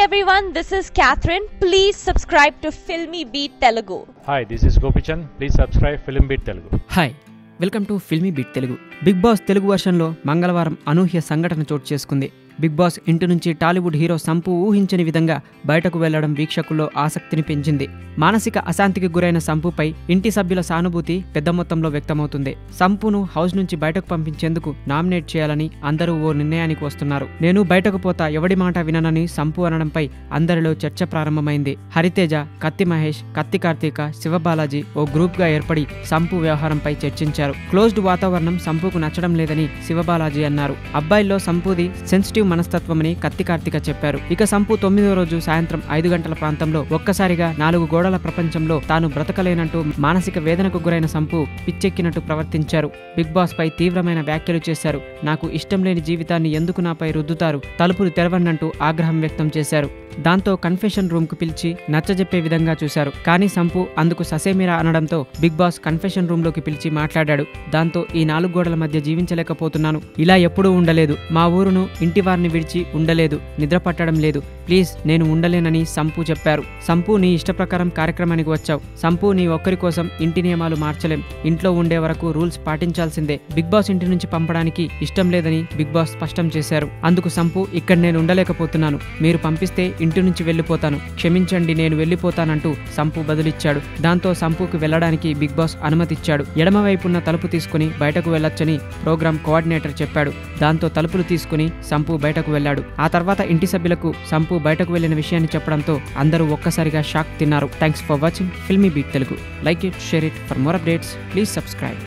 everyone, this is Catherine. Please subscribe to Filmy Beat Telugu. Hi this is Gopichand please subscribe film beat Telugu hi welcome to Filmy Beat Telugu Bigg Boss Telugu వర్షన్లో మంగళవారం అనూహ్య సంఘటన చోటు చేసుకుంది big boss ఇంటి నుంచి Tollywood hero sump ఊహించని విధంగా బయటకు వెళ్ళడం వీక్షకుల్లో ఆసక్తిని పెంచింది. మానసిక అశాంతికి గురైన సంపుపై ఇంటి సభ్యుల సానుభూతి పెద్ద మొత్తంలో వ్యక్తమవుతుంది. సంపును హౌస్ నుంచి బయటకు పంపించేందుకు నామినేట్ చేయాలని అందరూ ఓ నిర్ణయానికి వస్తున్నారు. నేను బయటకు పోతా ఎవడి మాట విననని సంపు అనడంపై అందరిలో చర్చ ప్రారంభమైంది. హరితేజ కత్తి మహేష్ కత్తి కార్తీక శివబాలాజీ ఓ గ్రూప్గా ఏర్పడి సంపు వ్యవహారంపై చర్చించారు. క్లోజ్డ్ వాతావరణం సంపుకు నచ్చడం లేదని శివబాలాజీ అన్నారు. అబ్బాయిల్లో సంపుది సెన్సిటివ్ మనస్తత్వమని కత్తి కార్తిక చెప్పారు. ఇక సంపు తొమ్మిదో రోజు సాయంత్రం ఐదు గంటల ప్రాంతంలో ఒక్కసారిగా నాలుగు గోడల ప్రపంచంలో తాను బ్రతకలేనంటూ మానసిక వేదనకు గురైన సంపు పిచ్చెక్కినట్టు ప్రవర్తించారు. బిగ్ బాస్ పై తీవ్రమైన వ్యాఖ్యలు చేశారు. నాకు ఇష్టం లేని జీవితాన్ని ఎందుకు నాపై రుద్దుతారు? తలుపులు తెరవనంటూ ఆగ్రహం వ్యక్తం చేశారు. దాంతో కన్ఫెషన్ రూమ్కు పిలిచి నచ్చజెప్పే విధంగా చూశారు. కానీ సంపు అందుకు ససేమిరా అనడంతో బిగ్ బాస్ కన్ఫెషన్ రూమ్లోకి పిలిచి మాట్లాడాడు. దాంతో ఈ నాలుగు గోడల మధ్య జీవించలేకపోతున్నాను. ఇలా ఎప్పుడూ ఉండలేదు. మా ఊరును ఇంటి వారిని విడిచి ఉండలేదు నిద్ర పట్టడం లేదు. ప్లీజ్ నేను ఉండలేనని సంపు చెప్పారు. సంపు నీ ఇష్టప్రకారం కార్యక్రమానికి వచ్చావు. సంపు నీ ఒక్కరి కోసం ఇంటి నియమాలు మార్చలేం. ఇంట్లో ఉండే వరకు రూల్స్ పాటించాల్సిందే. బిగ్ బాస్ ఇంటి నుంచి పంపడానికి ఇష్టం లేదని బిగ్ బాస్ స్పష్టం చేశారు. అందుకు సంపు ఇక్కడ నేను ఉండలేకపోతున్నాను. మీరు పంపిస్తే ఇంటి నుంచి వెళ్ళిపోతాను. క్షమించండి నేను వెళ్ళిపోతానంటూ సంపు బదులిచ్చాడు. దాంతో సంపుకు వెళ్ళడానికి బిగ్ బాస్ అనుమతిచ్చాడు. ఎడమవైపున్న తలుపు తీసుకుని బయటకు వెళ్ళొచ్చని ప్రోగ్రామ్ కోఆర్డినేటర్ చెప్పాడు. దాంతో తలుపులు తీసుకుని సంపు బయటకు వెళ్ళాడు ఆ తర్వాత ఇంటి సభ్యులకు సంపు బయటకు వెళ్ళిన విషయాన్ని చెప్పడంతో అందరూ ఒక్కసారిగా షాక్ తిన్నారు. Thanks for watching Filmy Beat Telugu like it share it for more updates please subscribe